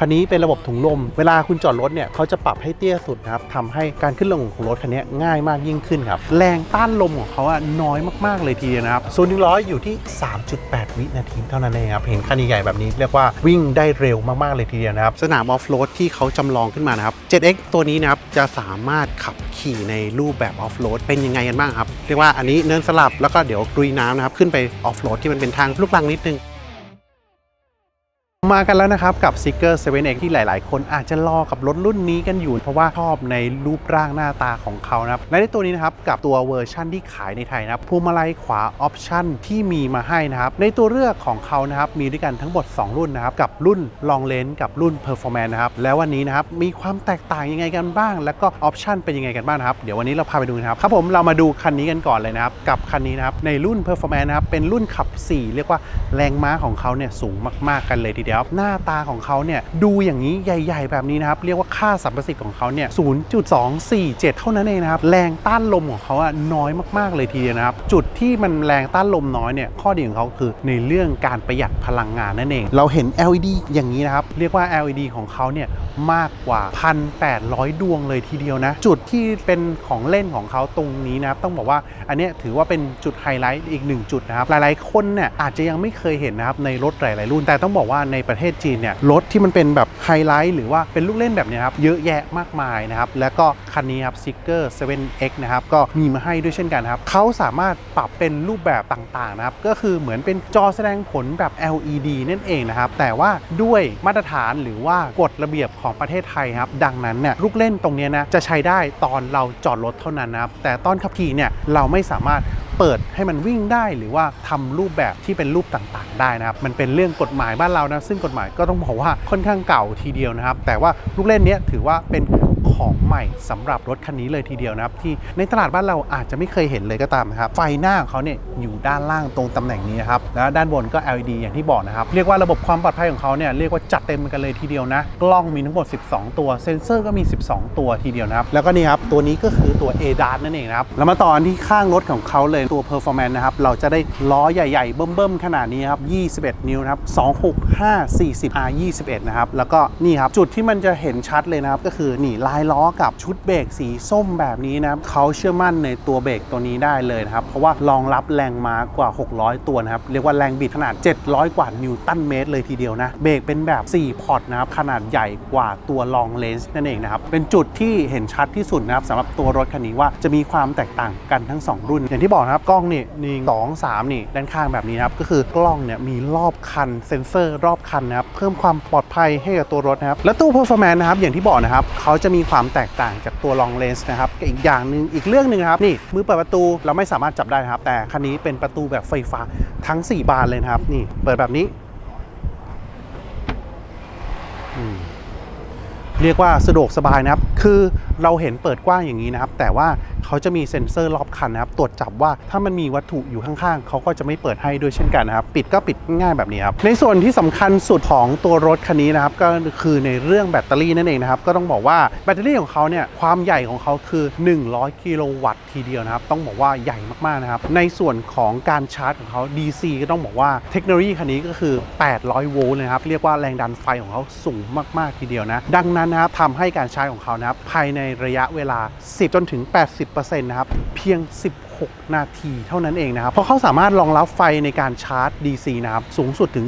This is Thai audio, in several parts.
คันนี้เป็นระบบถุงลม เวลาคุณจอดรถเนี่ยเขาจะปรับให้เตี้ยสุดนะครับทำให้การขึ้นลงของรถคันนี้ง่ายมากยิ่งขึ้นครับ แรงต้านลมของเขาอะน้อยมากๆเลยทีเดียวนะครับศูนย์ถึงร้อยอยู่ที่ 3.8 วินาทีเท่านั้นเองครับ เห็นคันใหญ่แบบนี้เรียกว่าวิ่งได้เร็วมากๆเลยทีเดียวนะครับ สนามออฟโรดที่เขาจำลองขึ้นมานะครับ 7X ตัวนี้นะครับจะสามารถขับขี่ในรูปแบบออฟโรดเป็นยังไงกันบ้างครับ เรียกว่าอันนี้เนินสลับแล้วก็เดี๋ยวลุยน้ำนะครับขึ้นไปออฟโรดที่มันเป็นทางลูกลังนิดนึง มากันแล้วนะครับ กับ s i g e r 7X ที่หลาย ๆ คนอาจจะรอกับรถรุ่นนี้กันอยู่ เพราะว่าชอบในรูปร่างหน้าตาของเขานะครับและในตัวนี้นะครับ กับตัวเวอร์ชั่นที่ขายในไทยนะครับพวงมาลัยขวาออปชั่นที่มีมาให้นะครับ ในตัวเลือกของเขานะครับ มีด้วยกันทั้งหมด 2 รุ่นนะครับ กับรุ่น Long Range กับรุ่น Performance นะครับ แล้ววันนี้นะครับ มีความแตกต่างยังไงกันบ้าง แล้วก็ออปชั่นเป็นยังไงกันบ้างครับเดี๋ยววันนี้เราพาไปดูนะครับครับผมเรามาดูคันนี้กันก่อนเลยนะครับกับคันนี้นะครับในรุ่น Performance นะครับเป็นรุ่นขับ 4 เรียกว่าแรงม้าของเขาเนี่ยสูงมาก ๆ กันเลยทีเดียวหน้าตาของเขาเนี่ยดูอย่างนี้ใหญ่ ๆ แบบนี้นะครับ เรียกว่าค่าสัมประสิทธิ์ของเขาเนี่ย 0.247 เท่านั้นเองนะครับ แรงต้านลมของเขาอะน้อยมากๆเลยทีเดียวนะครับ จุดที่มันแรงต้านลมน้อยเนี่ยข้อดีของเขาคือในเรื่องการประหยัดพลังงานนั่นเอง เราเห็น LED อย่างนี้นะครับ เรียกว่า LED ของเขาเนี่ยมากกว่า 1,800 ดวงเลยทีเดียวนะ จุดที่เป็นของเล่นของเขาตรงนี้นะครับ ต้องบอกว่าอันนี้ถือว่าเป็นจุดไฮไลท์อีกหนึ่งจุดนะครับ หลายๆ คนเนี่ยอาจจะยังไม่เคยเห็นนะครับในรถหลาย ๆ รุ่น แต่ต้องบอกว่าในประเทศจีนเนี่ยรถที่มันเป็นแบบไฮไลท์หรือว่าเป็นลูกเล่นแบบนี้ครับเยอะแยะมากมายนะครับแล้วก็คันนี้ครับ s i g e r 7X นะครับก็มีมาให้ด้วยเช่นกันครับเขาสามารถปรับเป็นรูปแบบต่างๆนะครับก็คือเหมือนเป็นจอแสดงผลแบบ LED นั่นเองนะครับแต่ว่าด้วยมาตรฐานหรือว่ากฎระเบียบของประเทศไทยครับดังนั้นเนี่ยลูกเล่นตรงนี้นะจะใช้ได้ตอนเราจอดรถเท่านั้นนะครับแต่ตอนขับขี่เนี่ยเราไม่สามารถ เปิดให้มันวิ่งได้หรือว่าทำรูปแบบที่เป็นรูปต่างๆ ได้นะครับ มันเป็นเรื่องกฎหมายบ้านเรานะ ซึ่งกฎหมายก็ต้องบอกว่าค่อนข้างเก่าทีเดียวนะครับ แต่ว่าลูกเล่นนี้ถือว่าเป็น ของใหม่สำหรับรถคันนี้เลยทีเดียวนะครับ ที่ในตลาดบ้านเราอาจจะไม่เคยเห็นเลยก็ตามนะครับ ไฟหน้าของเขาเนี่ยอยู่ด้านล่างตรงตำแหน่งนี้นะครับแล้วด้านบนก็ LED อย่างที่บอกนะครับ เรียกว่าระบบความปลอดภัยของเขาเนี่ยเรียกว่าจัดเต็มกันเลยทีเดียวนะ กล้องมีทั้งหมด 12 ตัว เซ็นเซอร์ก็มี 12 ตัวทีเดียวนะครับ แล้วก็นี่ครับ ตัวนี้ก็คือตัว ADAS นั่นเองนะครับ แล้วมาต่อที่ข้างรถของเขาเลยตัว Performance นะครับ เราจะได้ล้อใหญ่ๆ เบิ่มๆ ขนาดนี้ครับ 21 นิ้วนะครับ 265 40 R 21 นะครับ แล้วก็นี่ครับ จุดที่มันจะเห็นชัดเลยนะครับ ก็คือนี่ลายล้อกับชุดเบรกสีส้มแบบนี้นะครับเขาเชื่อมั่นในตัวเบรกตัวนี้ได้เลยนะครับ เพราะว่ารองรับแรงม้ากว่า 600 ตัวนะครับ เรียกว่าแรงบิดขนาด 700 กว่านิวตันเมตรเลยทีเดียวนะ เบรกเป็นแบบ 4 พอร์ตนะครับ ขนาดใหญ่กว่าตัวลองเลนส์นั่นเองนะครับ เป็นจุดที่เห็นชัดที่สุดนะครับสำหรับตัวรถคันนี้ว่าจะมีความแตกต่างกันทั้ง 2 รุ่น อย่างที่บอกนะครับกล้องนี่หนึ่งสองสามนี่ด้านข้างแบบนี้นะครับก็คือกล้องเนี่ยมีรอบคันเซ็นเซอร์รอบคันนะครับเพิ่มความปลอดภัยให้กับตัวรถนะครับและตู้ performance นะครับอย่างที่บอกนะครับเขาจะมีความความแตกต่างจากตัว long range นะครับอีกอย่างหนึ่งอีกเรื่องหนึ่งครับนี่มือเปิดประตูเราไม่สามารถจับได้นะครับ แต่คันนี้เป็นประตูแบบไฟฟ้าทั้ง 4 บานเลยนะครับนี่เปิดแบบนี้เรียกว่าสะดวกสบายนะครับ คือเราเห็นเปิดกว้างอย่างนี้นะครับ แต่ว่าเขาจะมีเซ็นเซอร์รอบคันนะครับ ตรวจจับว่าถ้ามันมีวัตถุอยู่ข้างๆ เขาก็จะไม่เปิดให้ด้วยเช่นกันนะครับ ปิดก็ปิดง่ายแบบนี้ครับ ในส่วนที่สำคัญสุดของตัวรถคันนี้นะครับ ก็คือในเรื่องแบตเตอรี่นั่นเองนะครับ ก็ต้องบอกว่าแบตเตอรี่ของเขาเนี่ย ความใหญ่ของเขาคือ 100 กิโลวัตต์ทีเดียวนะครับ ต้องบอกว่าใหญ่มากๆนะครับ ในส่วนของการชาร์จของเขา DC ก็ต้องบอกว่าเทคโนโลยีคันนี้ก็คือ 800 โวลต์นะครับ เรียกว่าแรงดันไฟของเขาสูงมากๆทีเดียวนะ ดังนั้นนะครับทำให้การชาร์จของเขานะครับภายในระยะเวลา 10 จนถึง 80%นะครับ เพียง 10 6 นาทีเท่านั้นเองนะครับ เพราะเขาสามารถรองรับไฟในการชาร์จ DC นะครับ สูงสุดถึง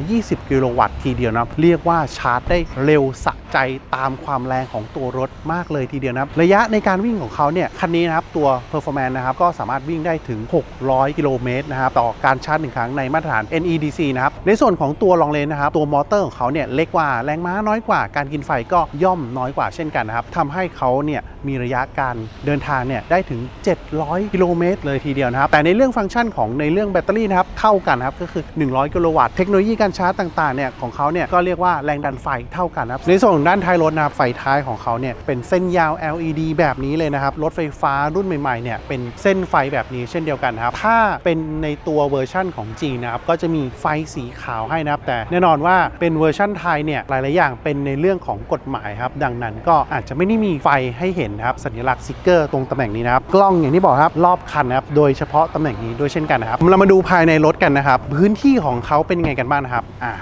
420 กิโลวัตต์ทีเดียวนะครับ เรียกว่าชาร์จได้เร็วสะใจตามความแรงของตัวรถมากเลยทีเดียวนะครับ ระยะในการวิ่งของเขาเนี่ย คันนี้นะครับ ตัว Performance นะครับ ก็สามารถวิ่งได้ถึง 600 กิโลเมตรนะครับ ต่อการชาร์จหนึ่งครั้งในมาตรฐาน NEDC นะครับ ในส่วนของตัวลองเลนนะครับ ตัวมอเตอร์ของเขาเนี่ยเล็กกว่าแรงม้าน้อยกว่า การกินไฟก็ย่อมน้อยกว่าเช่นกันนะครับทำให้เขาเนี่ยมีระยะการเดินทางเนี่ยได้ถึง 700 กิโลเมตรเลยทีเดียวนะครับ แต่ในเรื่องฟังก์ชันของในเรื่องแบตเตอรี่นะครับเท่ากันครับก็คือ 100 กิโลวัตต์เทคโนโลยีการชาร์จต่างๆเนี่ยของเขาเนี่ยก็เรียกว่าแรงดันไฟเท่ากันครับในส่วนของด้านท้ายรถนะครับไฟท้ายของเขาเนี่ยเป็นเส้นยาว LED แบบนี้เลยนะครับรถไฟฟ้ารุ่นใหม่ๆเนี่ยเป็นเส้นไฟแบบนี้เช่นเดียวกันครับถ้าเป็นในตัวเวอร์ชั่นของจีนนะครับก็จะมีไฟสีขาวให้นะครับ แต่แน่นอนว่าเป็นเวอร์ชั่นไทยเนี่ยหลายๆอย่างเป็นในเรื่องของกฎหมายครับ ดังนั้นก็อาจจะไม่ได้มีไฟให้เห็นครับสัญลักษณ์สติกเกอร์ตรงตำแหน่งนี้นะครับ กล้องอย่างที่บอกครับรอบคันนะครับโดยเฉพาะตำแหน่งนี้ด้วยเช่นกันนะครับเรามาดูภายในรถกันนะครับ พื้นที่ของเขาเป็นยังไงกันบ้างนะครับอ่า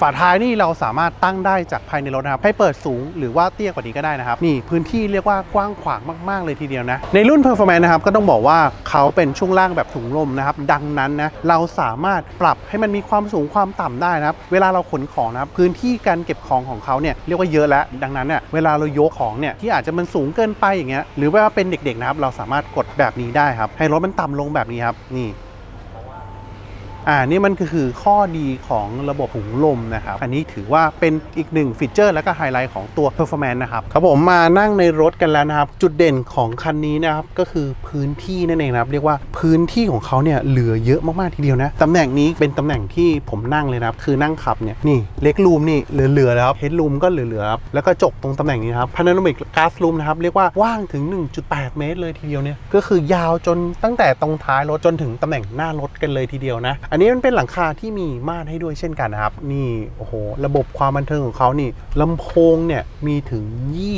ฝาท้ายนี่เราสามารถตั้งได้จากภายในรถนะครับ ให้เปิดสูงหรือว่าเตี้ยกว่านี้ก็ได้นะครับ นี่พื้นที่เรียกว่ากว้างขวางมาก ๆ เลยทีเดียวนะ ในรุ่น Performance นะครับ ก็ต้องบอกว่าเขาเป็นช่วงล่างแบบถุงลมนะครับ ดังนั้นนะ เราสามารถปรับให้มันมีความสูงความต่ำได้นะครับ เวลาเราขนของนะครับ พื้นที่การเก็บของของเขาเนี่ยเรียกว่าเยอะแล้ว ดังนั้นเนี่ยเวลาเรายกของเนี่ยที่อาจจะมันสูงเกินไปอย่างเงี้ย หรือว่าเป็นเด็กๆนะครับ เราสามารถกดแบบนี้ได้ครับ ให้รถมันต่ำลงแบบนี้ครับ นี่ อ่านี่มันก็คือข้อดีของระบบถุงลมนะครับ อันนี้ถือว่าเป็นอีกหนึ่งฟีเจอร์และก็ไฮไลท์ของตัว Performance นะครับครับผมมานั่งในรถกันแล้วนะครับ จุดเด่นของคันนี้นะครับ ก็คือพื้นที่นั่นเองนะครับ เรียกว่าพื้นที่ของเขาเนี่ยเหลือเยอะมาก ๆ ทีเดียวนะตำแหน่งนี้เป็นตำแหน่งที่ผมนั่งเลยนะครับ คือนั่งขับเนี่ยนี่เล็กรูมนี่เหลือๆแล้วครับเฮดรูมก็เหลือๆครับแล้วก็จกตรงตำแหน่งนี้นครับพานาโนมิกก a สรูมนะครับเรียกว่าว้างถึง 1.8 เมตรเลยทีเดียวเนี่ยก็คือยาวจนตั้งแต่ตรงท้ายรถจนถึงตำแหน่งหน้ารถกันเลยทีเดียวนะอันนี้มันเป็นหลังคาที่มีม่านให้ด้วยเช่นกันนะครับ นี่โอ้โหระบบความบันเทิงของเขานี่ลำโพงเนี่ยมีถึง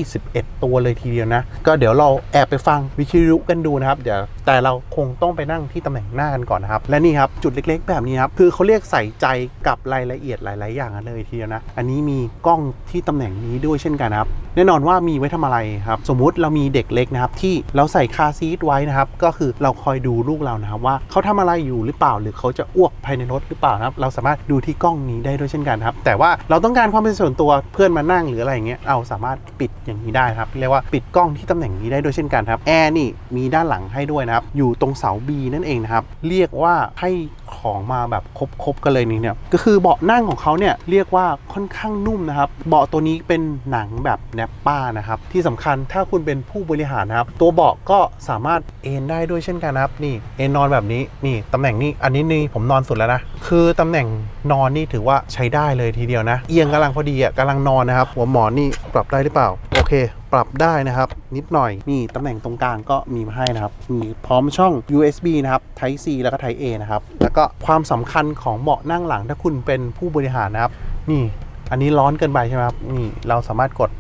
21 ตัวเลยทีเดียวนะ ก็เดี๋ยวเราแอบไปฟังวิทยุกันดูนะครับ เดี๋ยวแต่เราคงต้องไปนั่งที่ตำแหน่งหน้ากันก่อนนะครับ และนี่ครับจุดเล็กๆ แบบนี้ครับคือเขาเรียกใส่ใจกับรายละเอียดหลาย ๆ อย่างกันเลยทีเดียวนะ อันนี้มีกล้องที่ตำแหน่งนี้ด้วยเช่นกันนะครับแน่นอนว่ามีไว้ทำอะไรครับสมมุติเรามีเด็กเล็กนะครับที่เราใส่คาซีทไว้นะครับก็คือเราคอยดูลูกเรานะครับว่าเขาทำอะไรอยู่หรือเปล่าหรือเขาจะอ้วกภายในรถหรือเปล่านะครับ เราสามารถดูที่กล้องนี้ได้ด้วยเช่นกันครับ แต่ว่าเราต้องการความเป็นส่วนตัวเพื่อนมานั่งหรืออะไรอย่างเงี้ยเราสามารถปิดอย่างนี้ได้ครับเรียกว่าปิดกล้องที่ตำแหน่งนี้ได้ด้วยเช่นกันครับแอร์นี่มีด้านหลังให้ด้วยนะครับอยู่ตรงเสา B นั่นเองนะครับเรียกว่าให้ของมาแบบครบๆกันเลยนี่เนี่ยก็คือเบาะนั่งของเขาเนี่ยเรียกว่าค่อนข้างนุ่มนะครับเบาะตัวนี้เป็นหนังแบบแนปป้านะครับที่สำคัญถ้าคุณเป็นผู้บริหารนะครับตัวเบาะก็สามารถเอนได้ด้วยเช่นกันนะครับนี่เอนนอนแบบนี้นี่ตำแหน่งนี้อันนี้นี่ผมนอนสุดแล้วนะคือตำแหน่งนอนนี่ถือว่าใช้ได้เลยทีเดียวนะ เอียงกำลังพอดีอะกำลังนอนนะครับหัวหมอนนี่ปรับได้หรือเปล่า เค ปรับได้นะครับ นิดหน่อยนี่ตำแหน่งตรงกลางก็มีมาให้นะครับ มีพร้อมช่อง USB นะครับ Type C แล้วก็ Type A นะครับ แล้วก็ความสำคัญของเบาะนั่งหลังถ้าคุณเป็นผู้บริหารนะครับ นี่ อันนี้ร้อนเกินไปใช่ไหมครับ นี่เราสามารถกด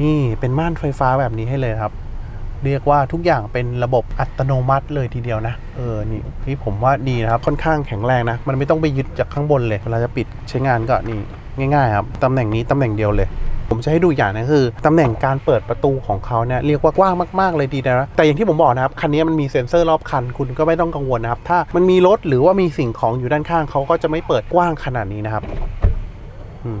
นี่เป็นม่านไฟฟ้าแบบนี้ให้เลยครับเรียกว่าทุกอย่างเป็นระบบอัตโนมัติเลยทีเดียวนะ เออ นี่พี่ผมว่าดีนะครับ ค่อนข้างแข็งแรงนะ มันไม่ต้องไปยึดจากข้างบนเลย เวลาจะปิดใช้งานก็นี่ง่ายๆครับตำแหน่งนี้ตำแหน่งเดียวเลย ผมจะให้ดูอย่างนะคือตำแหน่งการเปิดประตูของเขาเนี่ยเรียกว่ากว้างมากๆเลยดีนะแต่อย่างที่ผมบอกนะครับคันนี้มันมีเซ็นเซอร์รอบคันคุณก็ไม่ต้องกังวลนะครับถ้ามันมีรถหรือว่ามีสิ่งของอยู่ด้านข้างเขาก็จะไม่เปิดกว้างขนาดนี้นะครับ อืม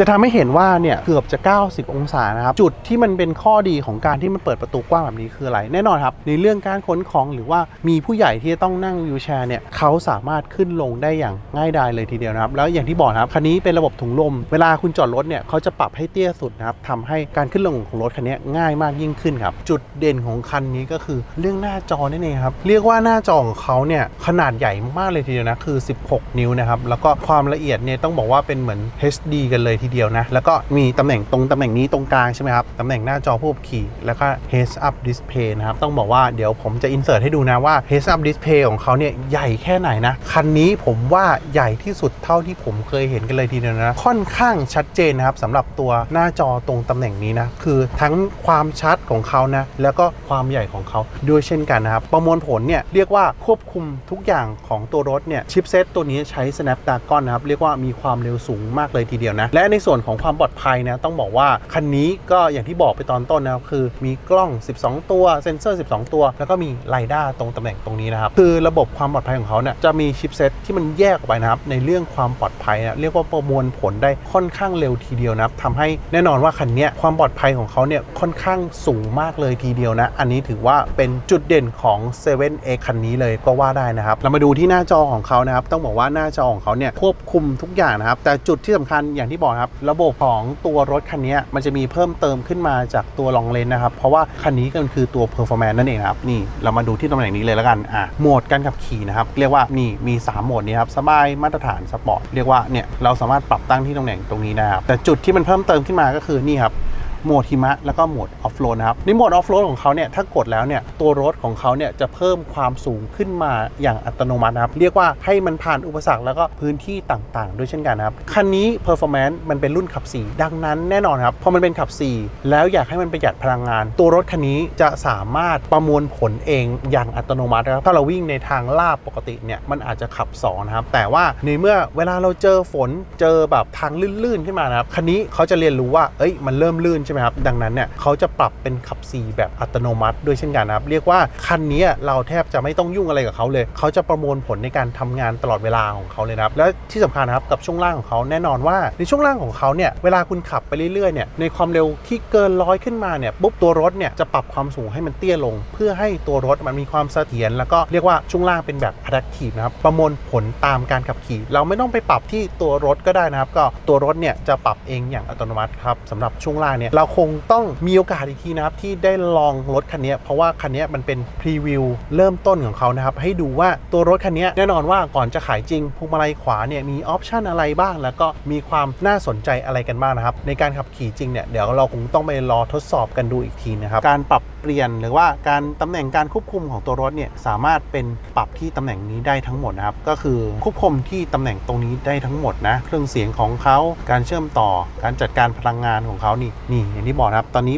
จะทำให้เห็นว่าเนี่ยเกือบจะ 90 องศานะครับ จุดที่มันเป็นข้อดีของการที่มันเปิดประตูกว้างแบบนี้คืออะไร แน่นอนครับ ในเรื่องการขนของหรือว่ามีผู้ใหญ่ที่จะต้องนั่งวิวแชร์เนี่ยเขาสามารถขึ้นลงได้อย่างง่ายดายเลยทีเดียวนะครับ แล้วอย่างที่บอกครับคันนี้เป็นระบบถุงลม เวลาคุณจอดรถเนี่ยเขาจะปรับให้เตี้ยสุดนะครับทำให้การขึ้นลงของรถคันนี้ง่ายมากยิ่งขึ้นครับจุดเด่นของคันนี้ก็คือเรื่องหน้าจอนั่นเองครับเรียกว่าหน้าจอของเขาเนี่ยขนาดใหญ่มากเลยทีเดียวนะคือ 16 นิ้วนะครับแล้วก็ความละเอียดเนี่ยต้องบอกว่าเป็นเหมือน HD กันเลยทีเดียวนะ แล้วก็มีตำแหน่งตรงตำแหน่งนี้ตรงกลางใช่ไหมครับ ตำแหน่งหน้าจอผู้ขี่แล้วก็ heads up display นะครับ ต้องบอกว่าเดี๋ยวผมจะ insert ให้ดูนะว่า heads up display ของเขาเนี่ยใหญ่แค่ไหนนะ คันนี้ผมว่าใหญ่ที่สุดเท่าที่ผมเคยเห็นกันเลยทีเดียวนะ ค่อนข้างชัดเจนนะครับสำหรับตัวหน้าจอตรงตำแหน่งนี้นะ คือทั้งความชัดของเขานะ แล้วก็ความใหญ่ของเขาด้วยเช่นกันนะครับ ประมวลผลเนี่ยเรียกว่าควบคุมทุกอย่างของตัวรถเนี่ยชิปเซตตัวนี้ใช้ Snapdragon นะครับ เรียกว่ามีความเร็วสูงมากเลยทีเดียวนะ และในในส่วนของความปลอดภัยนะต้องบอกว่าคันนี้ก็อย่างที่บอกไปตอนต้นนะครับคือมีกล้อง 12 ตัวเซ็นเซอร์ 12 ตัว แล้วก็มีไลด้าตรงตำแหน่งตรงนี้นะครับคือระบบความปลอดภัยของเขาเนี่ยจะมีชิปเซตที่มันแยกออกไปนะครับในเรื่องความปลอดภัยนะเรียกว่าประมวลผลได้ค่อนข้างเร็วทีเดียวนะครับทำให้แน่นอนว่าคันนี้ความปลอดภัยของเขาเนี่ยค่อนข้างสูงมากเลยทีเดียวนะ อันนี้ถือว่าเป็นจุดเด่นของ 7X คันนี้เลยก็ว่าได้นะครับ เรามาดูที่หน้าจอของเขานะครับ ต้องบอกว่าหน้าจอของเขาเนี่ยควบคุมทุกอย่างนะครับ แต่จุดที่สำคัญอย่างที่บอกครับนะครับระบบของตัวรถคันนี้มันจะมีเพิ่มเติมขึ้นมาจากตัวลองเลนนะครับ เพราะว่าคันนี้ก็คือตัว performance นั่นเองครับนี่เรามาดูที่ตำแหน่งนี้เลยแล้วกันอะโหมดการขับขี่นะครับเรียกว่านี่มี 3 โหมดนี้ครับสบายมาตรฐานสปอร์ตเรียกว่าเนี่ยเราสามารถปรับตั้งที่ตำแหน่งตรงนี้นะครับแต่จุดที่มันเพิ่มเติมขึ้นมาก็คือนี่ครับ โหมดหิมะแล้วก็โหมดออฟโรดนะครับในโหมดออฟโรดของเขาเนี่ยถ้ากดแล้วเนี่ยตัวรถของเขาเนี่ยจะเพิ่มความสูงขึ้นมาอย่างอัตโนมัตินะครับ เรียกว่าให้มันผ่านอุปสรรคแล้วก็พื้นที่ต่างๆ ด้วยเช่นกันนะครับ คันนี้ performance มันเป็นรุ่นขับ 4 ดังนั้นแน่นอนครับพอมันเป็นขับ 4 แล้วอยากให้มันประหยัดพลังงาน ตัวรถคันนี้จะสามารถประมวลผลเองอย่างอัตโนมัตินะครับถ้าเราวิ่งในทางลาบปกติเนี่ยมันอาจจะขับ2นะครับแต่ว่าในเมื่อเวลาเราเจอฝนเจอแบบทางลื่นๆขึ้นมานะครับคันนี้เขาจะเรียนรู้ว่าเอ้ยมันเริ่มลื่นใช่ไหมครับ ดังนั้นเนี่ยเขาจะปรับเป็นขับ4แบบอัตโนมัติด้วยเช่นกันนะครับ เรียกว่าคันนี้เราแทบจะไม่ต้องยุ่งอะไรกับเขาเลย เขาจะประมวลผลในการทำงานตลอดเวลาของเขาเลยนะครับ และที่สำคัญนะครับกับช่วงล่างของเขาแน่นอนว่าในช่วงล่างของเขาเนี่ยเวลาคุณขับไปเรื่อยๆเนี่ยในความเร็วที่เกินร้อยขึ้นมาเนี่ยปุ๊บตัวรถเนี่ยจะปรับความสูงให้มันเตี้ยลง เพื่อให้ตัวรถมันมีความเสถียรแล้วก็เรียกว่าช่วงล่างเป็นแบบ adaptive นะครับประมวลผลตามการขับขี่ เราไม่ต้องไปปรับที่ตัวรถก็ได้นะครับ ก็ตัวรถเนี่ยจะปรับเองอย่างอัตโนมัติครับสำหรับช่วงล่างเนี่ยเราคงต้องมีโอกาสอีกทีนะครับที่ได้ลองรถคันนี้เพราะว่าคันนี้มันเป็นพรีวิวเริ่มต้นของเขานะครับให้ดูว่าตัวรถคันนี้แน่นอนว่าก่อนจะขายจริงพวงมาลัยขวาเนี่ยมีออปชันอะไรบ้าง แล้วก็มีความน่าสนใจอะไรกันบ้างนะครับ ในการขับขี่จริงเนี่ยเดี๋ยวเราคงต้องไปรอทดสอบกันดูอีกทีนะครับการปรับเปลี่ยนหรือว่าการตำแหน่งการควบคุมของตัวรถเนี่ยสามารถเป็นปรับที่ตำแหน่งนี้ได้ทั้งหมดนะครับก็คือควบคุมที่ตำแหน่งตรงนี้ได้ทั้งหมดนะเครื่องเสียงของเขาการเชื่อมต่อการจัดการพลังงานของเขานี่นี่อย่างที่บอกครับ ตอนนี้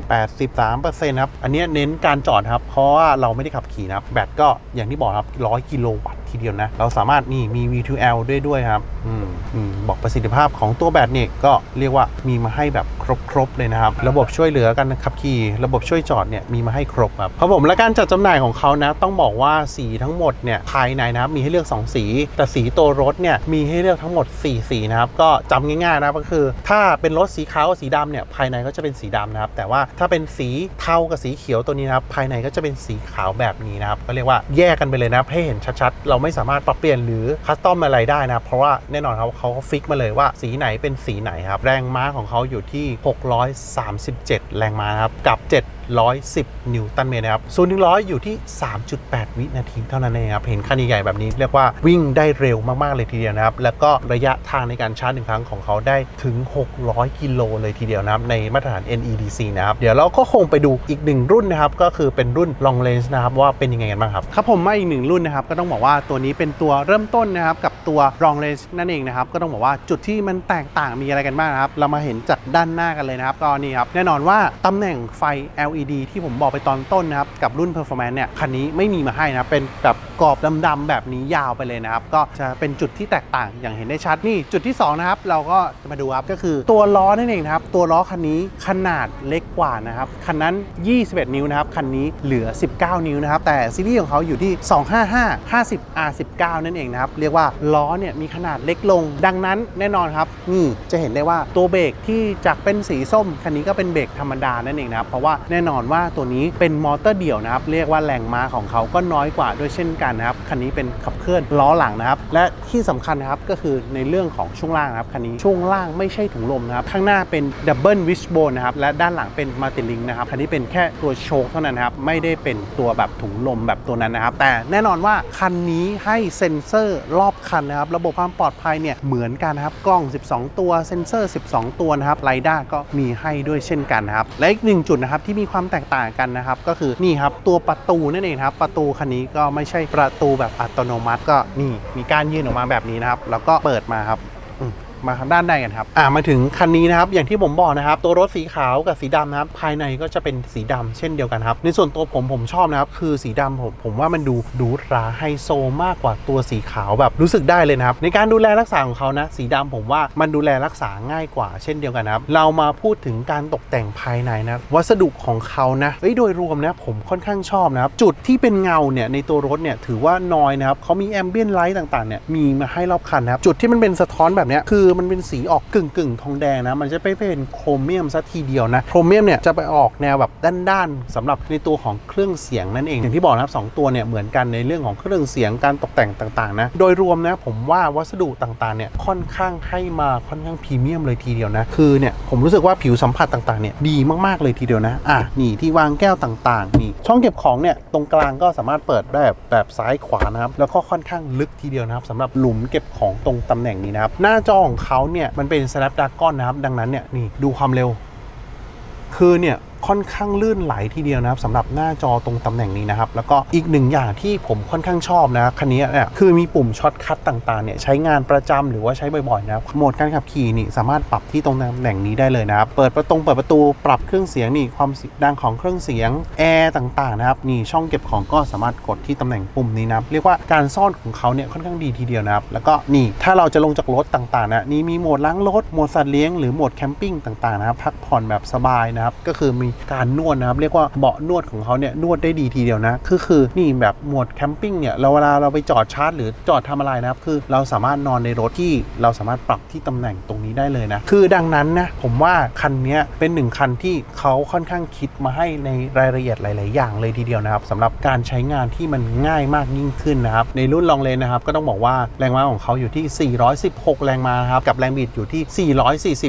83%ครับ อันนี้เน้นการจอดครับ เพราะว่าเราไม่ได้ขับขี่นะครับ แบตก็อย่างที่บอกครับ 100 กิโลวัตต์ทีเดียวนะ เราสามารถนี่มี V2L ด้วยด้วยครับอืมอืมบอกประสิทธิภาพของตัวแบตเนี่ยก็เรียกว่ามีมาให้แบบครบๆเลยนะครับ ระบบช่วยเหลือการขับขี่ระบบช่วยจอดเนี่ยมีมาให้ครบครับครับผมและการจัดจำหน่ายของเขานะ ต้องบอกว่าสีทั้งหมดเนี่ยภายในนะครับมีให้เลือก 2 สี แต่สีตัวรถเนี่ยมีให้เลือกทั้งหมด 4 สีนะครับก็จำง่ายๆนะครับก็คือ ถ้าเป็นรถสีขาวกับสีดำเนี่ยภายในก็จะเป็นสีดำนะครับ แต่ว่าถ้าเป็นสีเทากับสีเขียวตัวนี้นะครับภายในก็จะเป็นสีขาวแบบนี้นะครับก็เรียกว่าแยกกันไปเลยนะครับให้เห็นชัดๆเราไม่สามารถปรับเปลี่ยนหรือคัสตอมอะไรได้นะเพราะว่าแน่นอนครับเขาก็ฟิกมาเลยว่าสีไหนเป็นสีไหนครับแรงม้าของเขาอยู่ที่ 637 แรงม้านะครับกับ 7 710 นิวตันเมตรนะครับศูนย์ถึงร้อยอยู่ที่ 3.8 วินาทีเท่านั้นเองครับ เห็นคันใหญ่ๆแบบนี้เรียกว่าวิ่งได้เร็วมากๆเลยทีเดียวนะครับ แล้วก็ระยะทางในการชาร์จหนึ่งครั้งของเขาได้ถึง 600 กิโลเลยทีเดียวนะครับ ในมาตรฐาน NEDC นะครับ เดี๋ยวเราก็คงไปดูอีกหนึ่งรุ่นนะครับ ก็คือเป็นรุ่น long range นะครับ ว่าเป็นยังไงกันบ้างครับ ครับผมมาอีกหนึ่งรุ่นนะครับ ก็ต้องบอกว่าตัวนี้เป็นตัวเริ่มต้นนะครับ กับตัว long range นั่นเองนะครับ ก็ต้องบอกว่าจุดที่มันแตกต่างมีอะไรกันบ้างครับ เรามาเห็นจากด้านหน้ากันเลยนะครับก็นี่ครับ แน่นอนว่าตำแหน่งไฟ LED ที่ผมบอกไปตอนต้นนะครับ กับรุ่น performance เนี่ย คันนี้ไม่มีมาให้นะ เป็นแบบกรอบดำๆแบบนี้ยาวไปเลยนะครับ ก็จะเป็นจุดที่แตกต่างอย่างเห็นได้ชัดนี่ จุดที่สองนะครับ เราก็จะมาดูครับ ก็คือตัวล้อนั่นเองนะครับ ตัวล้อคันนี้ขนาดเล็กกว่านะครับ คันนั้น 21 นิ้วนะครับ คันนี้เหลือ 19 นิ้วนะครับ แต่ซีรีส์ของเขาอยู่ที่ 255 50 R19 นั่นเองนะครับ เรียกว่าล้อเนี่ยมีขนาดเล็กลง ดังนั้นแน่นอนครับนี่จะเห็นได้ว่าตัวเบรกที่จากเป็นสีส้มคันนี้ก็เป็นเบรกธรรมดานั่นเองนะครับเพราะว่าแน่นนอนว่าตัวนี้เป็นมอเตอร์เดี่ยวนะครับ เรียกว่าแรงม้าของเขาก็น้อยกว่าด้วยเช่นกันนะครับ คันนี้เป็นขับเคลื่อนล้อหลังนะครับ และที่สำคัญนะครับก็คือในเรื่องของช่วงล่างนะครับคันนี้ช่วงล่างไม่ใช่ถุงลมนะครับ ข้างหน้าเป็นดับเบิลวิชโบนนะครับ และด้านหลังเป็นมาติลิงนะครับ คันนี้เป็นแค่ตัวโชคเท่านั้นนะครับ ไม่ได้เป็นตัวแบบถุงลมแบบตัวนั้นนะครับ แต่แน่นอนว่าคันนี้ให้เซ็นเซอร์รอบคันนะครับ ระบบความปลอดภัยเนี่ยเหมือนกันนะครับ กล้อง 12 ตัว เซ็นเซอร์ 12 ตัวนะครับ ไรด้าก็มีให้ด้วยเช่นกันนะครับ และอีกหนึ่งจุดนะครับที่มีความแตกต่างกันนะครับ ก็คือนี่ครับตัวประตูนั่นเองครับ ประตูคันนี้ก็ไม่ใช่ประตูแบบอัตโนมัติ ก็นี่มีการยื่นออกมาแบบนี้นะครับ แล้วก็เปิดมาครับ มาทางด้านในกันครับอ่ามาถึงคันนี้นะครับอย่างที่ผมบอกนะครับ ตัวรถสีขาวกับสีดำนะครับภายในก็จะเป็นสีดำเช่นเดียวกันครับ ในส่วนตัวผมผมชอบนะครับคือสีดำผมผมว่ามันดูหรูราไฮโซมากกว่าตัวสีขาวแบบรู้สึกได้เลยนะครับในการดูแลรักษาของเขานะสีดำผมว่ามันดูแลรักษาง่ายกว่าเช่นเดียวกันครับเรามาพูดถึงการตกแต่งภายในนะวัสดุของเขานะเอ้ยโดยรวมนะผมค่อนข้างชอบนะครับจุดที่เป็นเงาเนี่ยในตัวรถเนี่ยถือว่าน้อยนะครับเขามีแอมเบียนไลท์ต่างๆเนี่ยมีมาให้รอบคันนะครับจุดที่มันเป็นสะท้อนแบบเนี้ยคือมันเป็นสีออกกึ่งกึ่งทองแดงนะ มันจะไม่เป็นโครเมียมซะทีเดียวนะ โครเมียมเนี่ยจะไปออกแนวแบบด้านๆสำหรับในตัวของเครื่องเสียงนั่นเอง อย่างที่บอกนะครับสองตัวเนี่ยเหมือนกันในเรื่องของเครื่องเสียงการตกแต่งต่างๆนะ โดยรวมนะผมว่าวัสดุต่างๆเนี่ยค่อนข้างให้มาค่อนข้างพรีเมียมเลยทีเดียวนะ คือเนี่ยผมรู้สึกว่าผิวสัมผัสต่างๆเนี่ยดีมากๆเลยทีเดียวนะ อะนี่ที่วางแก้วต่างๆนี่ช่องเก็บของเนี่ยตรงกลางก็สามารถเปิดได้แบบแบบซ้ายขวานะครับแล้วก็ค่อนข้างลึกทีเดียวนะครับสำหรับหลุมเก็บของตรงตำแหน่งนี้นะครับหน้าจอของเขาเนี่ยมันเป็น Snapdragon นะครับ ดังนั้นเนี่ยนี่ดูความเร็ว คือเนี่ย ค่อนข้างลื่นไหลทีเดียวนะครับสำหรับหน้าจอตรงตำแหน่งนี้นะครับแล้วก็อีกหนึ่งอย่างที่ผมค่อนข้างชอบนะคันนี้เนี่ยคือมีปุ่มช็อตคัทต่างๆเนี่ยใช้งานประจำหรือว่าใช้บ่อยๆนะครับโหมดการขับขี่นี่สามารถปรับที่ตรงตำแหน่งนี้ได้เลยนะครับเปิดประตูเปิดประตูปรับเครื่องเสียงนี่ความดังของเครื่องเสียงแอร์ต่างๆนะครับนี่ช่องเก็บของก็สามารถกดที่ตำแหน่งปุ่มนี้นะครับเรียกว่าการซ่อนของเขาเนี่ยค่อนข้างดีทีเดียวนะครับแล้วก็นี่ถ้าเราจะลงจากรถต่างๆนะนี่มีโหมดล้างรถโหมดสัตว์เลี้ยงหรือโหมดแคมปิ้งต่างๆนะครับพักผ่อนแบบสบายนะครับก็คือมีการนวดนะครับ เรียกว่าเบาะนวดของเขาเนี่ยนวดได้ดีทีเดียวนะคือคือนี่แบบหมวดแคมปิ้งเนี่ยเราเวลาเราไปจอดชาร์จหรือจอดทำอะไรนะครับคือเราสามารถนอนในรถที่เราสามารถปรับที่ตำแหน่งตรงนี้ได้เลยนะคือดังนั้นนะผมว่าคันนี้เป็นหนึ่งคันที่เขาค่อนข้างคิดมาให้ในรายละเอียดหลาย ๆ อย่างเลยทีเดียวนะครับสำหรับการใช้งานที่มันง่ายมากยิ่งขึ้นนะครับในรุ่นลองเลนนะครับก็ต้องบอกว่าแรงม้าของเขาอยู่ที่ 416 แรงม้านะครับกับแรงบิดอยู่ที่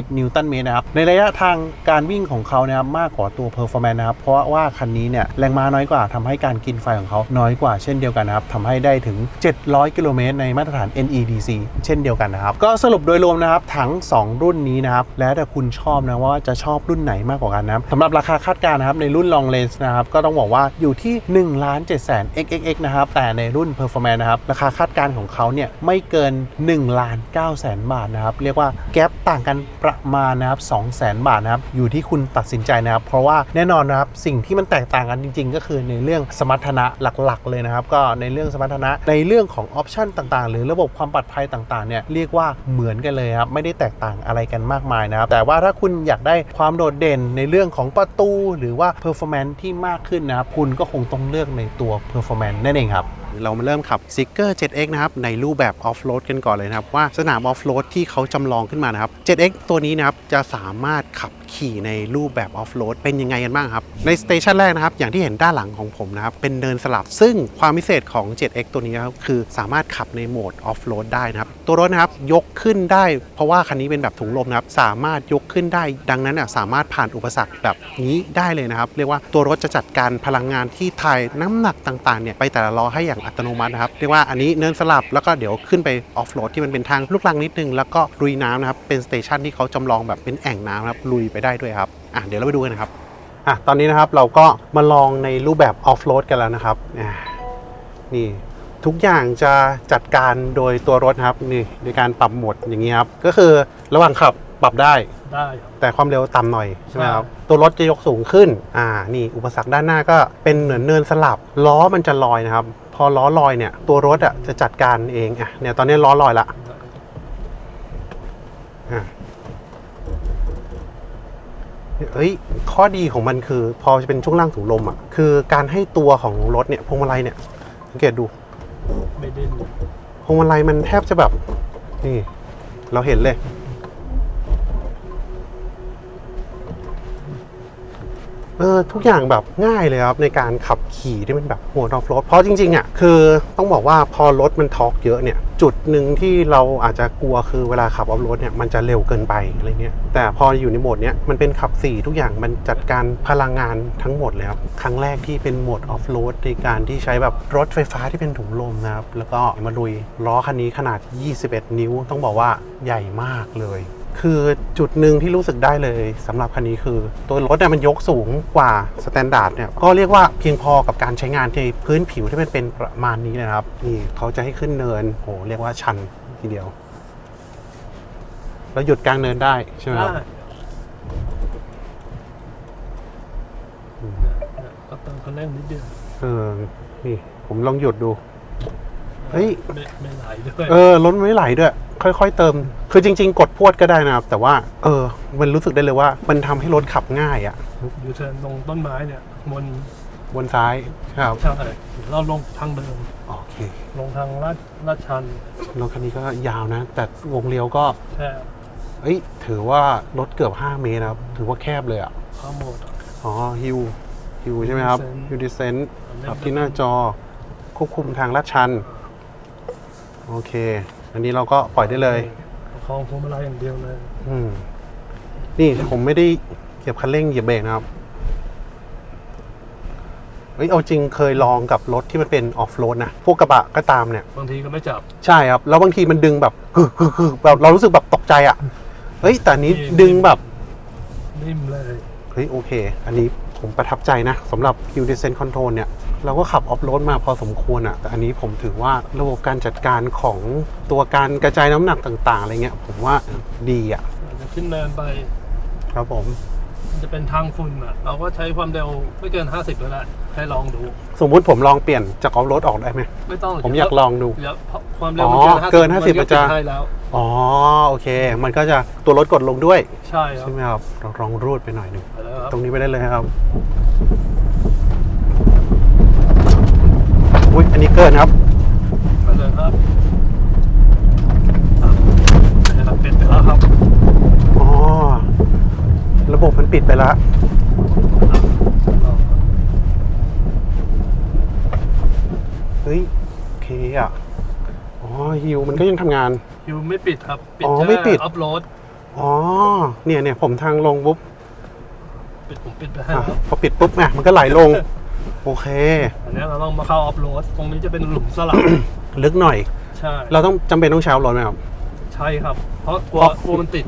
440 นิวตันเมตรนะครับในระยะทางการวิ่งของเขานะครับมากกว่าตัว Performance นะครับ เพราะว่าคันนี้เนี่ยแรงม้าน้อยกว่าทำให้การกินไฟของเขาน้อยกว่าเช่นเดียวกันนะครับทำให้ได้ถึง 700 กิโลเมตรในมาตรฐาน NEDC เช่นเดียวกันนะครับ ก็สรุปโดยรวมนะครับทั้ง 2 รุ่นนี้นะครับ แล้วแต่คุณชอบนะว่าจะชอบรุ่นไหนมากกว่ากันนะครับสำหรับราคาคาดการณ์นะครับในรุ่น Long Range นะครับก็ต้องบอกว่าอยู่ที่ 1 ล้าน7แสน XXX นะครับแต่ในรุ่น Performance นะครับราคาคาดการณ์ของเขาเนี่ยไม่เกิน1ล้าน9แสนบาทนะครับเรียกว่าแกลบต่างกันประมาณนะครับ2แสนบาทนะครับอยู่ที่คุณตัดสินใจนะครับเพราะว่าแน่นอนนะครับสิ่งที่มันแตกต่างกันจริง ๆ ก็คือในเรื่องสมรรถนะหลักๆ เลยนะครับ ก็ในเรื่องสมรรถนะในเรื่องของออปชันต่างๆ หรือระบบความปลอดภัยต่างๆเนี่ยเรียกว่าเหมือนกันเลยครับไม่ได้แตกต่างอะไรกันมากมายนะครับแต่ว่าถ้าคุณอยากได้ความโดดเด่นในเรื่องของประตู หรือว่า performance ที่มากขึ้นนะครับคุณก็คงต้องเลือกในตัว performance นั่นเองครับ เรามาเริ่มขับ s i g e r 7X นะครับในรูปแบบ off-road กันก่อนเลยนะครับ ว่าสนาม off-road ที่เขาจำลองขึ้นมานะครับ 7X ตัวนี้นะครับจะสามารถขับขี่ในรูปแบบ off-road เป็นยังไงกันบ้างครับ ในสเตชันแรกนะครับ อย่างที่เห็นด้านหลังของผมนะครับ เป็นเนินสลับ ซึ่งความพิเศษของ 7X ตัวนี้ครับคือสามารถขับในโหมด off-road ได้นะครับ ตัวรถนะครับยกขึ้นได้ เพราะว่าคันนี้เป็นแบบถุงลมนะครับ สามารถยกขึ้นได้ ดังนั้นอะสามารถผ่านอุปสรรคแบบนี้ได้เลยนะครับ เรียกว่าตัวรถจะจัดการพลังงานที่ถ่ายน้ำหนักต่างๆเนี่ยไปแต่ละล้อให้อย่างอัตโนมัตินะครับเรียกว่าอันนี้เนินสลับแล้วก็เดี๋ยวขึ้นไปออฟโรดที่มันเป็นทางลูกลังนิดนึง แล้วก็ลุยน้ำนะครับเป็นสเตชันที่เขาจำลองแบบเป็นแอ่งน้ำนะครับลุยไปได้ด้วยครับอะเดี๋ยวเราไปดูกันนะครับอะตอนนี้นะครับเราก็มาลองในรูปแบบออฟโรดกันแล้วนะครับอะนี่ทุกอย่างจะจัดการโดยตัวรถนะครับนี่ในการปรับโหมดอย่างนี้ครับก็คือระหว่างขับปรับได้ได้ครับแต่ความเร็วต่ำหน่อยใช่ไหมครับใช่ตัวรถจะยกสูงขึ้นอ่านี่อุปสรรคด้านหน้าก็เป็นเหมือนเนินสลับล้อมันจะลอยนะครับพ อล้อลอยเนี่ยตัวรถอะจะจัดการเองอะเนี่ยตอนนี้ล้อลอยละอะเอ้ยข้อดีของมันคือ พอจะเป็นช่วงล่างถุงลมอะคือการให้ตัวของรถเนี่ยพวงมาลัยเนี่ยสังเกตดูไม่ดิ้นพวงมาลัยมันแทบจะแบบนี่เราเห็นเลย เออทุกอย่างแบบง่ายเลยครับ ในการขับขี่ที่มันแบบหมดออฟโรดเพราะจริงๆอะคือต้องบอกว่าพอรถมันทอร์กเยอะเนี่ย จุดหนึ่งที่เราอาจจะกลัวคือเวลาขับออฟโรดเนี่ยมันจะเร็วเกินไปอะไรเงี้ยแต่พออยู่ในโหมดเนี้ยมันเป็นขับ4ทุกอย่างมันจัดการพลังงานทั้งหมดเลยครับครั้งแรกที่เป็นโหมดออฟโรดในการที่ใช้แบบรถไฟฟ้าที่เป็นถุงลมนะครับแล้วก็มาลุยล้อคันนี้ขนาด 21 นิ้ว ต้องบอกว่าใหญ่มากเลย คือจุดหนึ่งที่รู้สึกได้เลยสำหรับคันนี้คือ ตัวรถเนี่ยมันยกสูงกว่าสแตนดาร์ดเนี่ยก็เรียกว่าเพียงพอกับการใช้งานในพื้นผิวที่มันเป็นประมาณนี้นะครับ นี่เขาจะให้ขึ้นเนินโหเรียกว่าชันทีเดียว แล้วหยุดกลางเนินได้ใช่ไหมคได้รับเนี่ยเนี่ยก็เติมคันเร่งนิดเดียวเออนี่ผมลองหยุดดู เฮ้ย ไม่ไม่ไหลด้วยเออรถไม่ไหลด้วย ค่อยๆเติม คือจริง ๆ กดพรวดก็ได้นะครับ แต่ว่า เออ มันรู้สึกได้เลยว่า มันทำให้รถขับง่ายอะอยู่เทินลงต้นไม้เนี่ยบนบนซ้ายครับใช่เราลงทางเดิมโอเคลงทางลาดลาดชันรถคันนี้ก็ยาวนะ แต่วงเลี้ยวก็แค่เอ้ยถือว่ารถเกือบ 5 เมตรนะครับ ถือว่าแคบเลยอะข้าโหมดอะอ๋อฮิวฮิวใช่ไหมครับ Descent ฮิวดิเซนต์ปรับที่หน้าจอควบคุมทางลาดชัน โอเค อันนี้เราก็ปล่อยได้เลย ประคองพวงมาลัยอย่างเดียวเลยอืมนี่ผมไม่ได้เหยียบคันเร่งเหยียบเบรกนะครับเฮ้ยเอาจริงเคยลองกับรถที่มันเป็นออฟโรดนะพวกกระบะก็ตามเนี่ย บางทีก็ไม่จับ ใช่ครับ แล้วบางทีมันดึงแบบกึกกึกกึกแบบเรารู้สึกแบบตกใจอะ่ะเฮ้ยแต่อันนี้ดึงแบบนิ่มเลย เฮ้ยโอเค อันนี้ผมประทับใจนะสำหรับ Hill Descent Control เนี่ย เราก็ขับออฟโรดมาพอสมควรอะแต่อันนี้ผมถือว่าระบบการจัดการของตัวการกระจายน้ำหนักต่างๆอะไรเงี้ยผมว่าดีอะอาจจะขึ้นเนินไป ครับผมมันจะเป็นทางฝุ่นอะ เราก็ใช้ความเร็วไม่เกิน 50แล้วแหละให้ลองดู สมมุติผมลองเปลี่ยนจากออฟโรดออกได้ไหมไม่ต้องผมอยากลองดูเดี๋ยวความเร็วอ๋มันอเกินเกิน50 50มันจะใช่แล้วอ๋อโอเค มันก็จะตัวรถกดลงด้วย ใช่ครับใช่ไหมครับเราลองรูดไปหน่อยหนึ่งไปแล้วครับตรงนี้ไปได้เลยครับ อุ้ยอันนี้เกินครับไปเลยครับอะนะครับเป็นไปแล้วครับอ๋อระบบมันปิดไปแล้วเฮ้ยโอเคอะอ๋อฮิวมันก็ยังทำงานยูไม่ปิดครับปิดอ๋อแค่ไม่ปิด อัพโหลดอ๋อเนี่ยเนี่ยผมทางลงปุ๊บปิดผมปิดไปให้อะแล้วพอปิดปุ๊บเนี่ยมันก็ไหลลง โอเค อันนี้เราต้องมาเข้าอัพโหลดตรงนี้จะเป็นหลุมสลับ ลึกหน่อย ใช่ เราต้องจำเป็นต้องใช้รถไหมครับ ใช่ครับ เพราะกลัวเพราะกลัวมันติด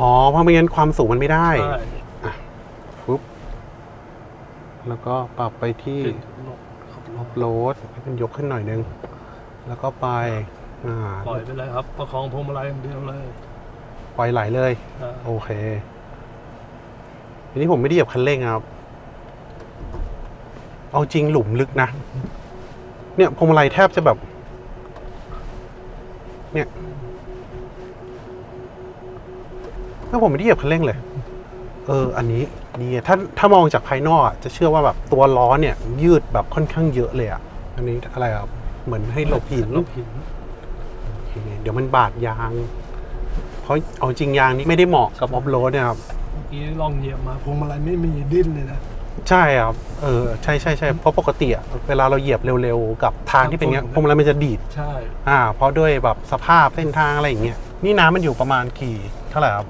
อ๋อ เพราะไม่งั้นความสูงมันไม่ได้ใช่ปุ๊บ แล้วก็ปรับไปที่ติดลบลบโหลดให้มันยกขึ้นหน่อยนึง แล้วก็ไปอ่าปล่อยไปเลยครับ ประคองพวงมาลัยอย่างเดียวเลย ปล่อยไหลเลยอ่าโอเคทีนี้ผมไม่ได้เหยียบคันเร่งครับ เอาจริงหลุมลึกนะ เนี่ยพวงมาลัยแทบจะแบบ เนี่ยแล้วผมไม่ได้เหยียบคันเร่งเลย เออ อันนี้ดีอะถ้าถ้ามองจากภายนอกอะจะเชื่อว่าแบบตัวล้อเนี่ย ยืดแบบค่อนข้างเยอะเลยอะอันนี้อะไรครับเหมือนให้หลบหินลบหินโอเคเดี๋ยวมันบาดยาง เพราะเอาจริงยางนี้ไม่ได้เหมาะกับออฟโรดนะครับเมื่อกี้ลองเหยียบมาพวงมาลัยไม่มีดิ้นเลยนะ ใช่ครับเออใช่ใช่ใช่เพราะปกติอะเวลาเราเหยียบเร็วๆ กับทางที่เป็นอย่างเงี้ยพวงมาลัยมันจะดีดใช่อ่าเพราะด้วยแบบสภาพเส้นทางอะไรอย่างเงี้ยนี่น้ำมันอยู่ประมาณกี่เท่าไหร่ครับ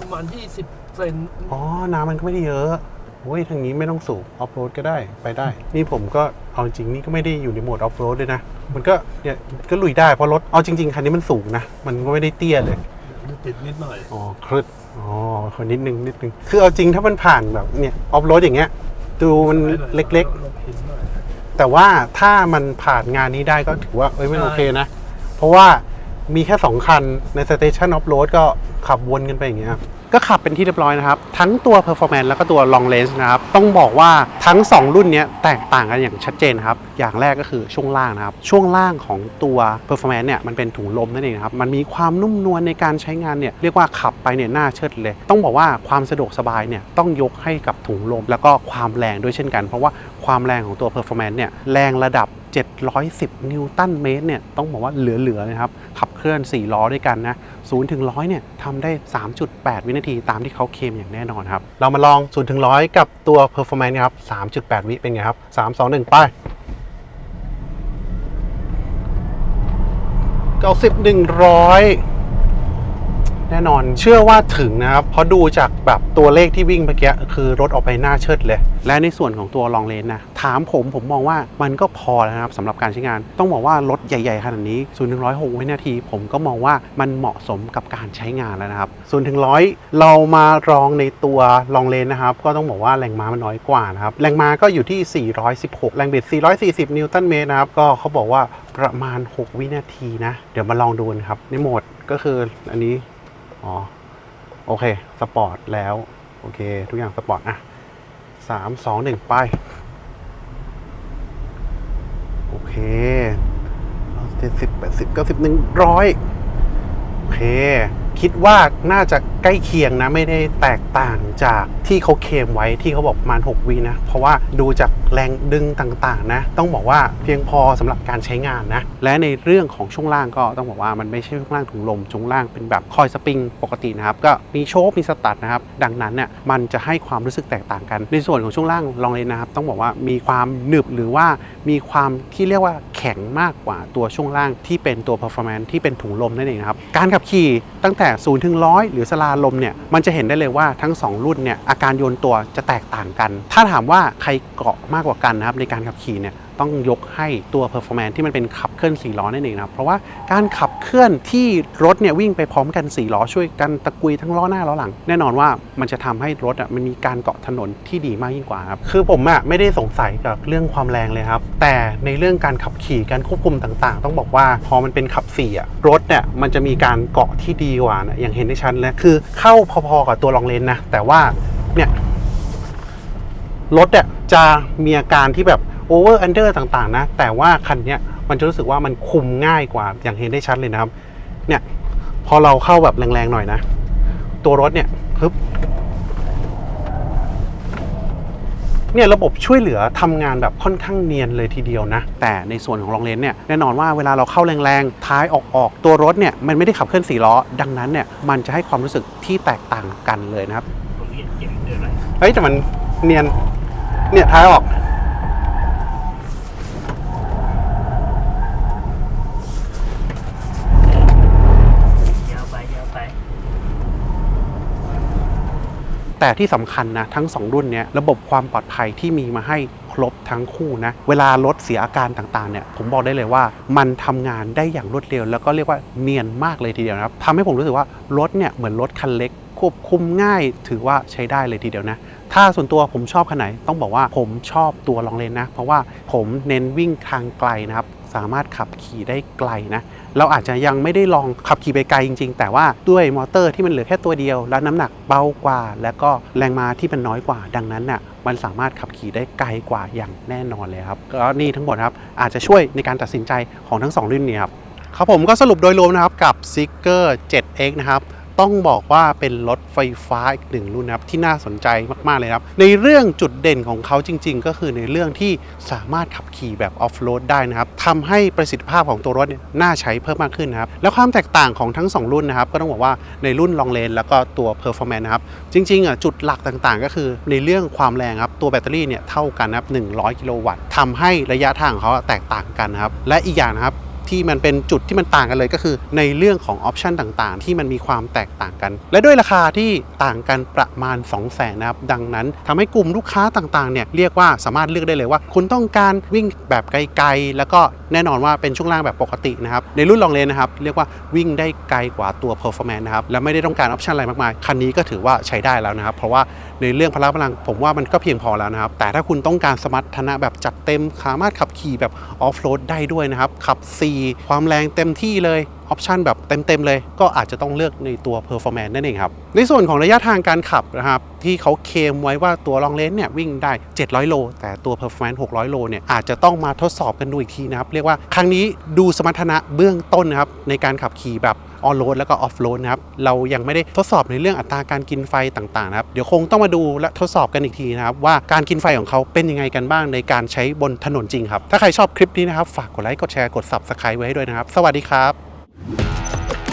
ประมาณ20เซนอ๋อน้ำมันก็ไม่ได้เยอะโอ้ยทางนี้ไม่ต้องสูบออฟโรดก็ได้ไปได้ นี่ผมก็เอาจริงนี่ก็ไม่ได้อยู่ในโหมดออฟโรดด้วยนะ มันก็เนี่ยก็ลุยได้เพราะรถเอาจริง ๆ คันนี้มันสูงนะ มันก็ไม่ได้เตี้ยเลยติดนิดหน่อยอ๋อครึด อ๋อคนนิดนึงนิดนึง คือเอาจริงถ้ามันผ่านแบบเนี่ยออฟโรดอย่างเงี้ย ดูมันเล็กลบหินหน่อยๆแต่ว่าถ้ามันผ่านงานนี้ได้ก็ถือว่าเอ้ยมันใช่โอเคนะ เพราะว่ามีแค่2คันในสเตชันออฟโรดก็ขับวนกันไปอย่างเงี้ยครับ ก็ขับเป็นที่เรียบร้อยนะครับ ทั้งตัว Performance แล้วก็ตัว Long Range นะครับ ต้องบอกว่าทั้ง 2 รุ่นนี้แตกต่างกันอย่างชัดเจนครับ อย่างแรกก็คือช่วงล่างนะครับ ช่วงล่างของตัว Performance เนี่ยมันเป็นถุงลมนั่นเองนะครับ มันมีความนุ่มนวลในการใช้งานเนี่ยเรียกว่าขับไปเนี่ยน่าเชิดเลย ต้องบอกว่าความสะดวกสบายเนี่ยต้องยกให้กับถุงลม แล้วก็ความแรงด้วยเช่นกัน เพราะว่าความแรงของตัว Performance เนี่ยแรงระดับ710 นิวตันเมตรเนี่ยต้องบอกว่าเหลือๆนะครับขับเคลื่อน 4 ล้อด้วยกันนะ 0ถึง100เนี่ยทำได้ 3.8 วินาทีตามที่เขาเคลมอย่างแน่นอนครับ เรามาลอง0ถึง100 กับตัว Performance ครับ 3.8 วิเป็นไงครับ 3 2 1 ไป90 100 แน่นอนเชื่อว่าถึงนะครับ เพราะดูจากแบบตัวเลขที่วิ่งเมื่อกี้คือรถออกไปหน้าเชิดเลย และในส่วนของตัวลองเลนนะ ถามผมผมมองว่ามันก็พอแล้วนะครับสำหรับการใช้งาน ต้องบอกว่ารถใหญ่ๆขนาดนี้0ถึง106วินาที ผมก็มองว่ามันเหมาะสมกับการใช้งานแล้วนะครับ0ถึง100เรามารองในตัวลองเลนนะครับ ก็ต้องบอกว่าแรงม้ามันน้อยกว่านะครับแรงม้าก็อยู่ที่ 416 แรงบิด 440 นิวตันเมตรนะครับก็เขาบอกว่าประมาณ 6 วินาทีนะ เดี๋ยวมาลองดูนะครับในโหมดก็คืออันนี้ อ๋อ โอเค สปอร์ตแล้ว โอเค ทุกอย่างสปอร์ต อะสามสองหนึ่งไป โอเคเจ็ดสิบแปดสิบเก้าสิบหนึ่งร้อยโอเค คิดว่าน่าจะ ใกล้เคียงนะไม่ได้แตกต่างจากที่เขาเคมไว้ที่เขาบอกประมาณ 6วินะเพราะว่าดูจากแรงดึงต่างๆนะ ต้องบอกว่าเพียงพอสำหรับการใช้งานนะ และในเรื่องของช่วงล่างก็ต้องบอกว่ามันไม่ใช่ช่วงล่างถุงลมช่วงล่างเป็นแบบคอยสปริงปกตินะครับ ก็มีโชคมีสตัดนะครับ ดังนั้นเนี่ยมันจะให้ความรู้สึกแตกต่างกัน ในส่วนของช่วงล่างลองเลยนะครับ ต้องบอกว่ามีความหนึบหรือว่ามีความที่เรียกว่าแข็งมากกว่าตัวช่วงล่างที่เป็นตัว performance ที่เป็นถุงลมนั่นเองครับการขับขี่ตั้งแต่0ถึง100 หรือสลาลมเนี่ยมันจะเห็นได้เลยว่าทั้ง 2 รุ่นเนี่ยอาการโยนตัวจะแตกต่างกัน ถ้าถามว่าใครเกาะมากกว่ากันนะครับในการขับขี่เนี่ยต้องยกให้ตัว performance ที่มันเป็นขับเคลื่อน4ล้อนั่นเองนะครับ เพราะว่าการขับเคลื่อนที่รถเนี่ยวิ่งไปพร้อมกัน 4 ล้อช่วยกันตะกุยทั้งล้อหน้าล้อหลัง แน่นอนว่ามันจะทำให้รถอะมันมีการเกาะถนนที่ดีมากยิ่งกว่าครับ คือผมอะไม่ได้สงสัยกับเรื่องความแรงเลยครับ แต่ในเรื่องการขับขี่การควบคุมต่างๆ ต้องบอกว่าพอมันเป็นขับสี่อะรถเนี่ยมันจะมีการเกาะที่ดีกว่านะอย่างเห็นได้ชัดเลยคือเข้าพอๆกับตัวลองเลนนะแต่ว่าเนี่ยรถเนี่ยจะมีอาการที่แบบ โอเวอร์อันเดอร์ต่างๆนะ แต่ว่าคันเนี้ยมันจะรู้สึกว่ามันคุมง่ายกว่าอย่างเห็นได้ชัดเลยนะครับ เนี่ยพอเราเข้าแบบแรงๆหน่อยนะ ตัวรถเนี่ยฮึบเนี่ยระบบช่วยเหลือทำงานแบบค่อนข้างเนียนเลยทีเดียวนะ แต่ในส่วนของลองเลนเนี่ยแน่นอนว่าเวลาเราเข้าแรงๆ ท้ายออกออกๆตัวรถเนี่ยมันไม่ได้ขับเคลื่อนสี่ล้อ ดังนั้นเนี่ยมันจะให้ความรู้สึกที่แตกต่างกันเลยนะครับผมเห็นเก็บเดือนอะไรเฮ้ยแต่มันเนียนเนี่ยท้ายออก ยาวไปยาวไป แต่ที่สำคัญนะทั้ง 2 รุ่นเนี้ยระบบความปลอดภัยที่มีมาให้ครบทั้งคู่นะเวลารถเสียอาการต่างๆเนี่ยผมบอกได้เลยว่ามันทำงานได้อย่างรวดเร็ว แล้วก็เรียกว่าเนียนมากเลยทีเดียวนะครับทำให้ผมรู้สึกว่ารถเนี่ยเหมือนรถคันเล็ก ควบคุมง่ายถือว่าใช้ได้เลยทีเดียวนะถ้าส่วนตัวผมชอบคันไหนต้องบอกว่าผมชอบตัวลองเลนนะ เพราะว่าผมเน้นวิ่งทางไกลนะครับ สามารถขับขี่ได้ไกลนะ เราอาจจะยังไม่ได้ลองขับขี่ไปไกลจริง ๆ แต่ว่าด้วยมอเตอร์ที่มันเหลือแค่ตัวเดียว และน้ำหนักเบากว่า แล้วก็แรงม้าที่มันน้อยกว่า ดังนั้นน่ะมันสามารถขับขี่ได้ไกลกว่าอย่างแน่นอนเลยครับก็นี่ทั้งหมดครับอาจจะช่วยในการตัดสินใจของทั้งสองรุ่นนี้ครับครับผมก็สรุปโดยรวมนะครับกับ s i g g e r 7X นะครับ ต้องบอกว่าเป็นรถไฟฟ้าอีกหนึ่งรุ่นนะครับที่น่าสนใจมาก ๆ เลยครับ ในเรื่องจุดเด่นของเขาจริง ๆ ก็คือในเรื่องที่สามารถขับขี่แบบออฟโรดได้นะครับทำให้ประสิทธิภาพของตัวรถเนี่ยน่าใช้เพิ่มมากขึ้นนะครับ แล้วความแตกต่างของทั้ง 2 รุ่นนะครับ ก็ต้องบอกว่าในรุ่น Long Range แล้วก็ตัว Performance นะครับ จริงๆอะจุดหลักต่างๆ ก็คือในเรื่องความแรงครับตัวแบตเตอรี่เนี่ยเท่ากันนะครับ100 กิโลวัตต์ทำให้ระยะทางของเขาแตกต่างกันนะครับและอีกอย่างนะครับ ที่มันเป็นจุดที่มันต่างกันเลยก็คือ ในเรื่องของออปชันต่างๆ ที่มันมีความแตกต่างกัน และด้วยราคาที่ต่างกันประมาณ 2 0 0แสนนะครับ ดังนั้นทำให้กลุ่มลูกค้าต่างๆเนี่ยเรียกว่าสามารถเลือกได้เลยว่า คุณต้องการวิ่งแบบไกลๆ แล้วก็แน่นอนว่าเป็นช่วงล่างแบบปกตินะครับ ในรุ่นลองเลนนะครับ เรียกว่าวิ่งได้ไกลกว่าตัว performance นะครับและไม่ได้ต้องการออปชันอะไรมากมายคันนี้ก็ถือว่าใช้ได้แล้วนะครับเพราะว่าในเรื่องพละกำลังผมว่ามันก็เพียงพอแล้วนะครับ แต่ถ้าคุณต้องการสมรรถนะแบบจัดเต็มสามารถขับขี่แบบออฟโรดได้ด้วยนะครับ ขับ 4 ความแรงเต็มที่เลย ออปชันแบบเต็ม ๆ เลย ก็อาจจะต้องเลือกในตัว performance นั่นเองครับ ในส่วนของระยะทางการขับนะครับ ที่เขาเคมไว้ว่าตัวลองเลนเนี่ยวิ่งได้ 700 โล แต่ตัว performance 600 โลเนี่ยอาจจะต้องมาทดสอบกันดูอีกทีนะครับ เรียกว่าครั้งนี้ดูสมรรถนะเบื้องต้นนะครับในการขับขี่แบบออนโรดแล้วก็ออฟโรดนะครับ เรายังไม่ได้ทดสอบในเรื่องอัตราการกินไฟต่างๆนะครับ เดี๋ยวคงต้องมาดูและทดสอบกันอีกทีนะครับ ว่าการกินไฟของเขาเป็นยังไงกันบ้างในการใช้บนถนนจริงครับ ถ้าใครชอบคลิปนี้นะครับ ฝากกดไลค์ กดแชร์ กด subscribe ไว้ให้ด้วยนะครับ สวัสดีครับ you